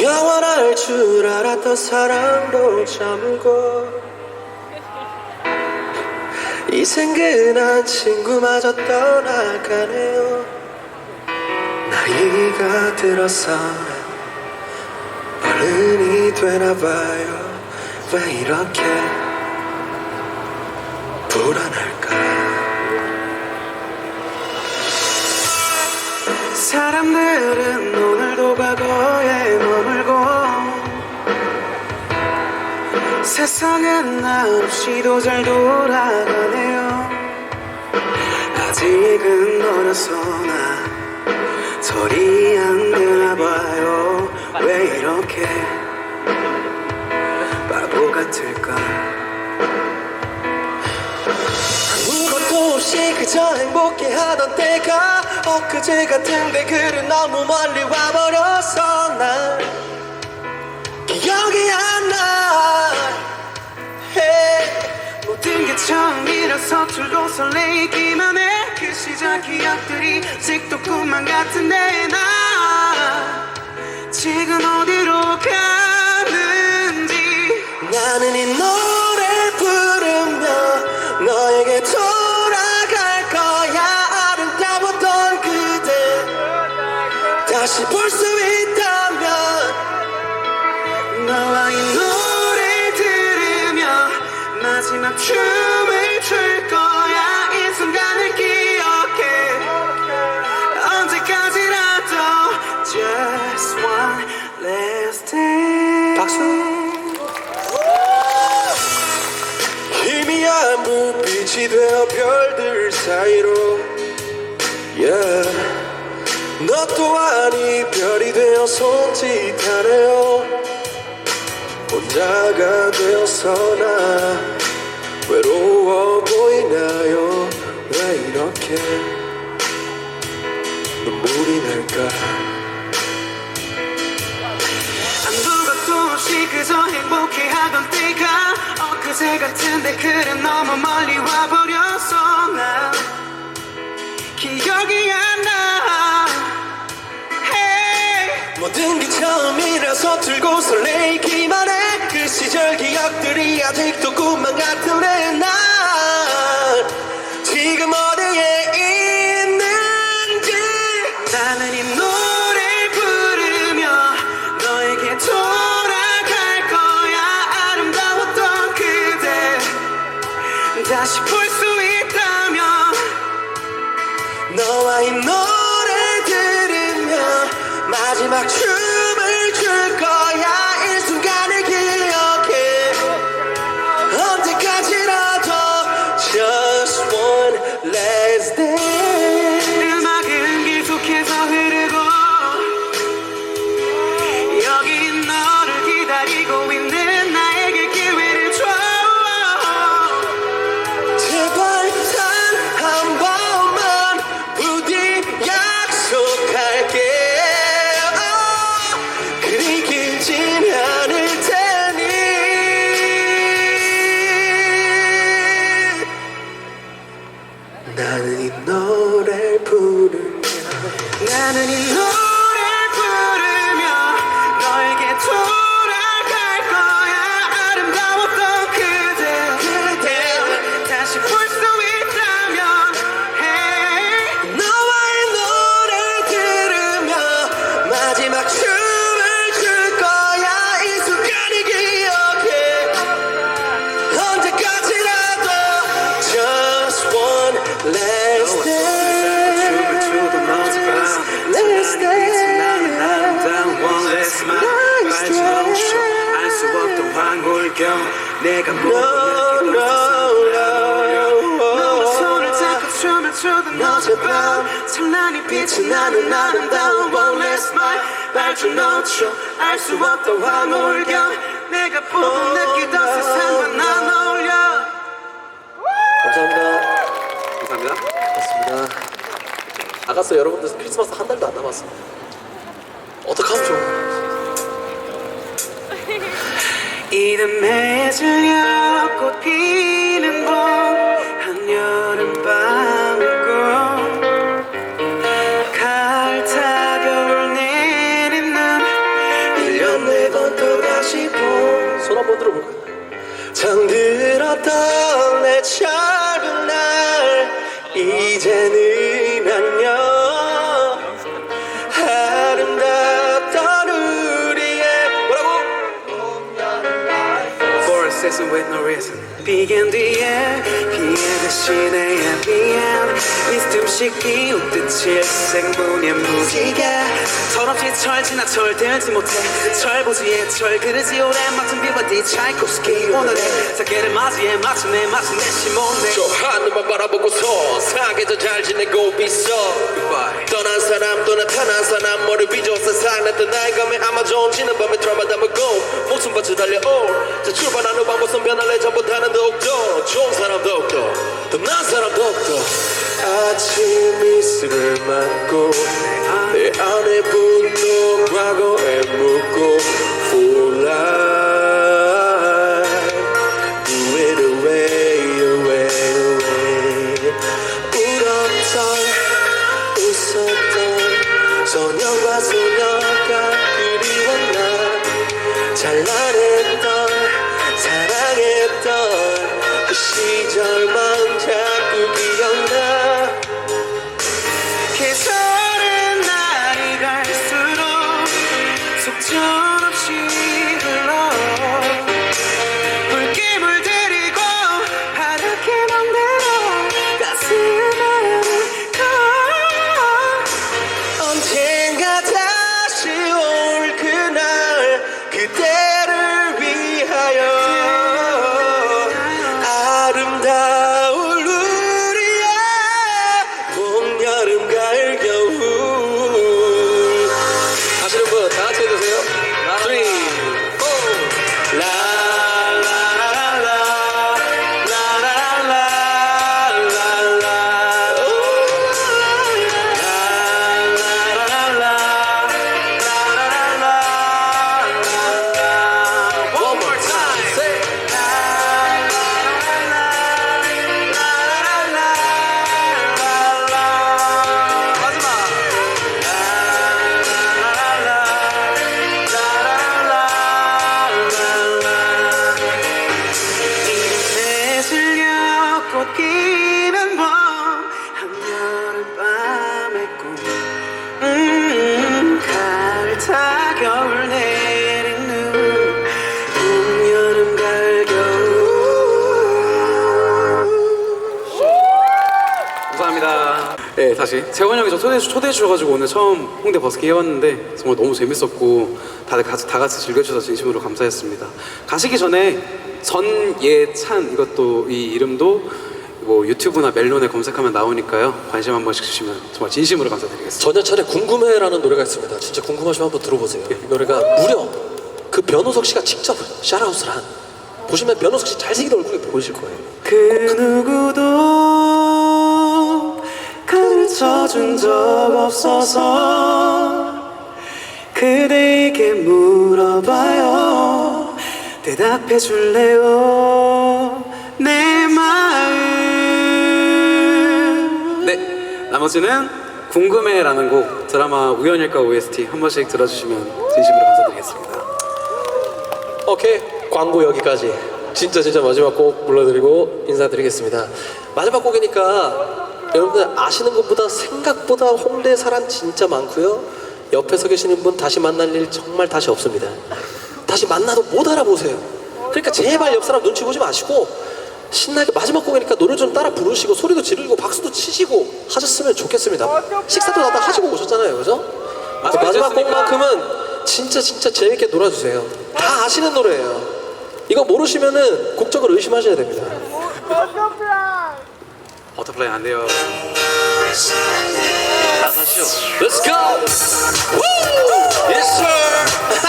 영원할 줄 알았던 사랑도 저물고 이 생근한 친구마저 떠나가네요. 나이가 들어서 어른이 되나봐요. 왜 이렇게 불안할까? 사람들은 오늘도 과거 세상은 나 없이도 잘 돌아가네요. 아직은 어려서 나 소리 안 되나 봐요. 왜 이렇게 바보 같을까? 아무것도 없이 그저 행복해 하던 때가 엊그제 같은데 그를 너무 멀리 와버렸어 난 기억이 안나 모든 게 처음이라서 tur고 설레이기만 해. 그 시절 기억들이 아직도 꿈만 같은데 나. 지금 어디로 가 춤을 출 거야. 이 순간을 기억해. 언제까지라도 Just one last day. 희미한 불빛이 되어 별들 사이로. Yeah. 너 또한 이별이 되어 손짓하네요. 혼자가 되어서 나 외로워 보이나요? 왜 이렇게 눈물이 날까? 아무것도 없이 그저 행복해하던 때가 엊그제 같은데 그래 너무 멀리 와버렸어. 나 기억이 안나. Hey. 모든 게 처음이라서 들고 설레이기만 해. 그 시절 기억들이 아직도 꿈만 같은 다시 볼 수 있다면 너와 이 노래 들으며 마지막 춤 나는 이 노래 부르며 나는 이 노래 어젯밤 찬란히 빛이 나는 아름다운 last smile. 발줄 놓쳐 알수 없던 황홀경 내가 보고 느끼던 세상과 난 어울려. 감사합니다. 감사합니다. 고맙습니다. 아가서 여러분들 크리스마스 한 달도 안 남았어 어떡하면 이듬해 꽃 with no reason. 비긴 뒤에 비에 대신에 미안 미스듬씩 비웃듯 칠색무늬 무지개. 철없이 철 지나 철 들지 못해. 철부지에 철 그르지 오랜 맡은 비와 디 차이콥스키 오늘의 세계를 맞이해. 마침내 마침내 시몬네 저 하늘만 바라보고서 사계절 잘 지내고 있어. 떠난 사람 또 나타난 사람 머리 세 상 냈던 나의 감에 아마존 지는 밤에 드라마 담고 목숨 바쳐 달려올 자 출발하는 방법선 변할래? 전보다는 더욱더 좋은 사람 더욱더 더 나은 사람 더욱더 아침 이슬을 맞고 내 안에 분노 과거에 묻고 life 네 다시 재원 형이 저 초대해, 초대해 주셔가지고 오늘 처음 홍대 버스킹 해봤는데 정말 너무 재밌었고 다들 같이, 다 같이 즐겨주셔서 진심으로 감사했습니다 가시기 전에 전예찬 이것도 이 이름도 뭐 유튜브나 멜론에 검색하면 나오니까요 관심 한 번씩 주시면 정말 진심으로 감사드리겠습니다 전여찬의 궁금해라는 노래가 있습니다. 진짜 궁금하시면 한번 들어보세요. 이 노래가 무려 그 변호석 씨가 직접 샤라웃을 한 보시면 변호석 씨 잘생긴 얼굴이 보이실 거예요. 그 누구도 가르쳐준 적 없어서 그대에게 물어봐요 대답해 줄래요 내 마음 네 나머지는 궁금해라는 곡 드라마 우연일까 OST 한 번씩 들어주시면 진심으로 감사드리겠습니다 오케이 광고 여기까지. 진짜 진짜 마지막 곡 불러드리고 인사드리겠습니다. 마지막 곡이니까 여러분들 아시는 것보다 생각보다 홍대 사람 진짜 많고요. 옆에 서 계시는 분 다시 만날 일 정말 다시 없습니다. 다시 만나도 못 알아보세요. 그러니까 제발 옆 사람 눈치 보지 마시고 신나게 마지막 곡이니까 노래 좀 따라 부르시고 소리도 지르고 박수도 치시고 하셨으면 좋겠습니다. 식사도 다다 하시고 오셨잖아요, 그죠? 마지막. 곡만큼은 진짜 진짜 재밌게 놀아주세요. 다 아시는 노래예요. 이거 모르시면은 국적을 의심하셔야 됩니다. 버터플라이 안 돼요 나사시오 Let's go! Woo! Yes, sir! Ha!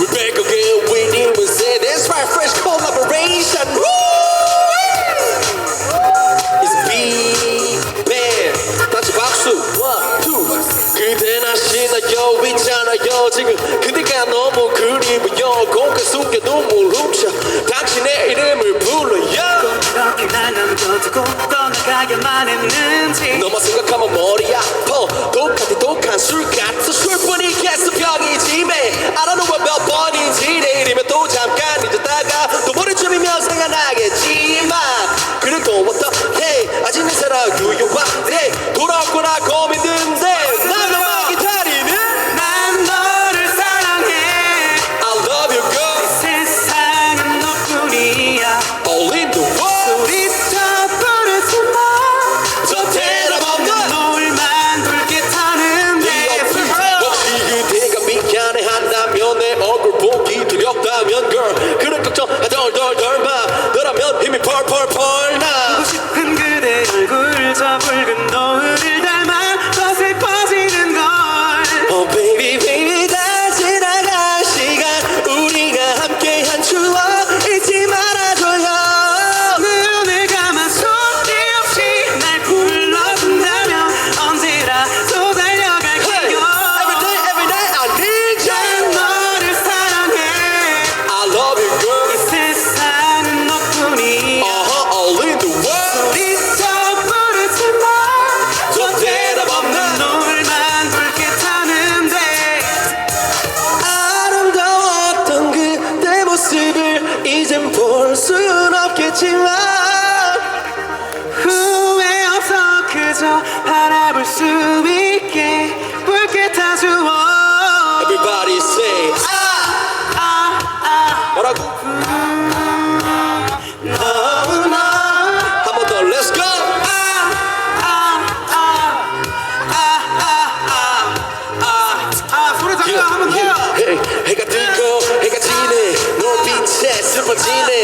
We're back again with you and say that's right, fresh collaboration! Woo! It's big band. 다시 박수! One, two. 그대 나시나요 있잖아요 지금 날 남겨두고 떠나가야만 했는지. 너만 생각하면 머리 아파. 독한 독한 술 같은 술뿐이겠어 병이 짐에 알아놓으면 몇 번인지 내일이면 또 잠깐 볼 순 없겠지만 후회 없어 그저 바라볼 수 있게 붉게 타주어. 激烈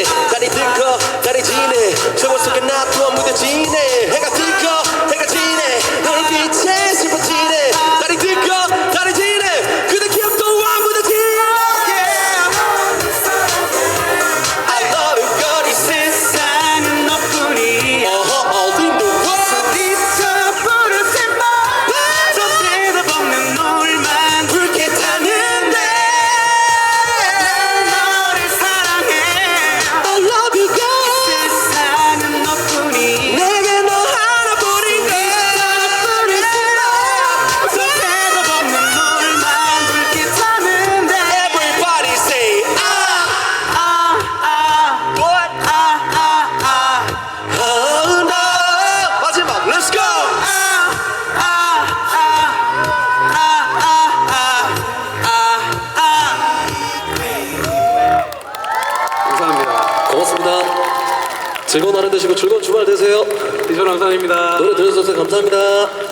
안녕하세요. 이철 감사입니다. 노래 들어주셔서 감사합니다.